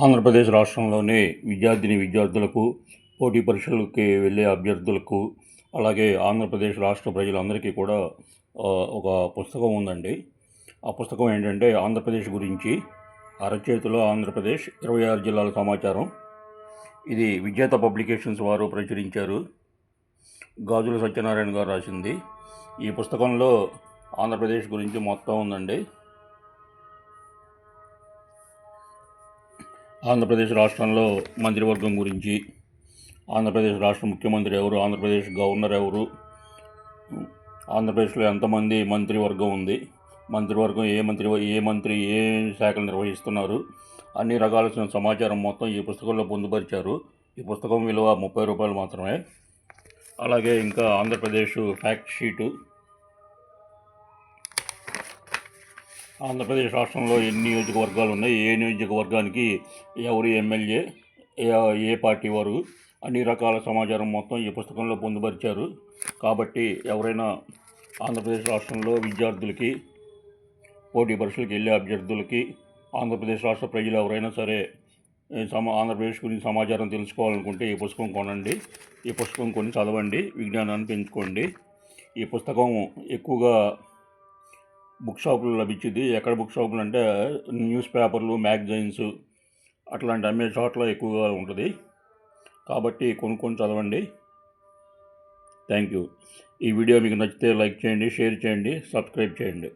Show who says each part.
Speaker 1: ఆంధ్రప్రదేశ్ రాష్ట్రంలోని విద్యార్థిని విద్యార్థులకు పోటీ పరీక్షలకి వెళ్ళే అభ్యర్థులకు అలాగే ఆంధ్రప్రదేశ్ రాష్ట్ర ప్రజలందరికీ కూడా ఒక పుస్తకం ఉందండి. ఆ పుస్తకం ఏంటంటే ఆంధ్రప్రదేశ్ గురించి అరచేతిలో ఆంధ్రప్రదేశ్ ఇరవై ఆరు జిల్లాల సమాచారం. ఇది విజేత పబ్లికేషన్స్ వారు ప్రచురించారు. గాజుల సత్యనారాయణ గారు రాసింది. ఈ పుస్తకంలో ఆంధ్రప్రదేశ్ గురించి మొత్తం ఉందండి. ఆంధ్రప్రదేశ్ రాష్ట్రంలో మంత్రివర్గం గురించి ఆంధ్రప్రదేశ్ రాష్ట్ర ముఖ్యమంత్రి ఎవరు ఆంధ్రప్రదేశ్ గవర్నర్ ఎవరు ఆంధ్రప్రదేశ్లో ఎంతమంది మంత్రివర్గం ఉంది మంత్రివర్గం ఏ మంత్రి ఏ మంత్రి ఏ శాఖలు నిర్వహిస్తున్నారు అన్ని రకాల సమాచారం మొత్తం ఈ పుస్తకంలో పొందుపరిచారు. ఈ పుస్తకం విలువ ముప్పై రూపాయలు మాత్రమే. అలాగే ఇంకా ఆంధ్రప్రదేశ్ ఫ్యాక్ట్ షీటు ఆంధ్రప్రదేశ్ రాష్ట్రంలో ఎన్ని నియోజకవర్గాలు ఉన్నాయి? ఏ నియోజకవర్గానికి ఎవరు ఎమ్మెల్యే ఏ ఏ పార్టీ వారు? అన్ని రకాల సమాచారం మొత్తం ఈ పుస్తకంలో పొందుపరిచారు. కాబట్టి ఎవరైనా ఆంధ్రప్రదేశ్ రాష్ట్రంలో విద్యార్థులకి పోటీ పరీక్షలకు వెళ్ళే అభ్యర్థులకి ఆంధ్రప్రదేశ్ రాష్ట్ర ప్రజలు ఎవరైనా సరే సమా ఆంధ్రప్రదేశ్ గురించి సమాచారం తెలుసుకోవాలనుకుంటే ఈ పుస్తకం కొనండి. ఈ పుస్తకం కొని చదవండి విజ్ఞానాన్ని పెంచుకోండి. ఈ పుస్తకం ఎక్కువగా బుక్ షాపులు లభించింది. ఎక్కడ బుక్ షాపులు అంటే న్యూస్ పేపర్లు మ్యాగజైన్స్ అట్లాంటి అమ్మే చోట్ల ఎక్కువగా ఉంటుంది. కాబట్టి కొనుక్కొని చదవండి. Thank you. ఈ వీడియో మీకు నచ్చితే లైక్ చేయండి షేర్ చేయండి సబ్స్క్రైబ్ చేయండి.